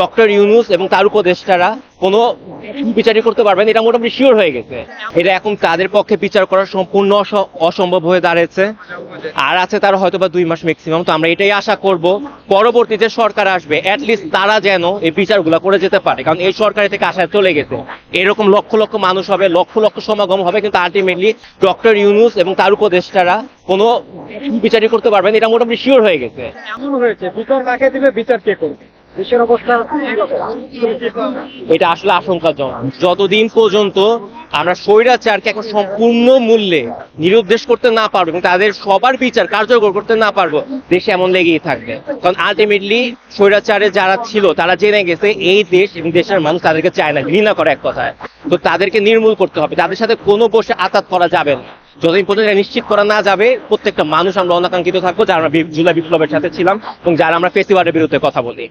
Doctor Yunus এবং তার উপদেষ্টারা কোনো বিচারই করতে পারবেন এটা মোটামুটি শিওর হয়ে গেছে। এটা এখন তাদের পক্ষে বিচার করা সম্পূর্ণ অসম্ভব হয়ে দাঁড়িয়েছে। আর আছে তার হয়তো বা দুই মাস ম্যাক্সিমাম তো আমরা এটাই আশা করব পরবর্তীতে সরকার আসবে অ্যাটলিস্ট তারা যেন এই বিচারগুলো করে যেতে পারে। কারণ এই সরকারের থেকে আশায় চলে গেছে। এরকম লক্ষ লক্ষ মানুষ হবে, লক্ষ লক্ষ সমাগম হবে, কিন্তু আলটিমেটলি ডক্টর ইউনুস এবং তার উপদেষ্টারা কোনো বিচারই করতে পারবেন এটা মোটামুটি শিওর হয়ে গেছে। এমন হয়েছে, বিচার কাকে দিবে, বিচার কে করবে? দেশের অবস্থা এটা আসলে আশঙ্কাজনক। যতদিন পর্যন্ত আমরা স্বৈরাচারকে এখন সম্পূর্ণ মূল্যে নিরুদ্দেশ করতে না পারব এবং তাদের সবার বিচার কার্যকর করতে না পারব, দেশে এমন লেগেই থাকবে। কারণ আলটিমেটলি স্বৈরাচারে যারা ছিল, তারা জেনে গেছে এই দেশ এবং দেশের মানুষ তাদেরকে চায় না, ঘৃণা করে এক কথায়। তো তাদেরকে নির্মূল করতে হবে। তাদের সাথে কোনো বসে আঘাত করা যাবে না। যতদিন পর্যন্ত নিশ্চিত করা না যাবে, প্রত্যেকটা মানুষ আমরা অনাকাঙ্ক্ষিত থাকব, যারা আমরা জুলাই বিপ্লবের সাথে ছিলাম এবং যারা আমরা ফেস্টিভালের বিরুদ্ধে কথা বলি।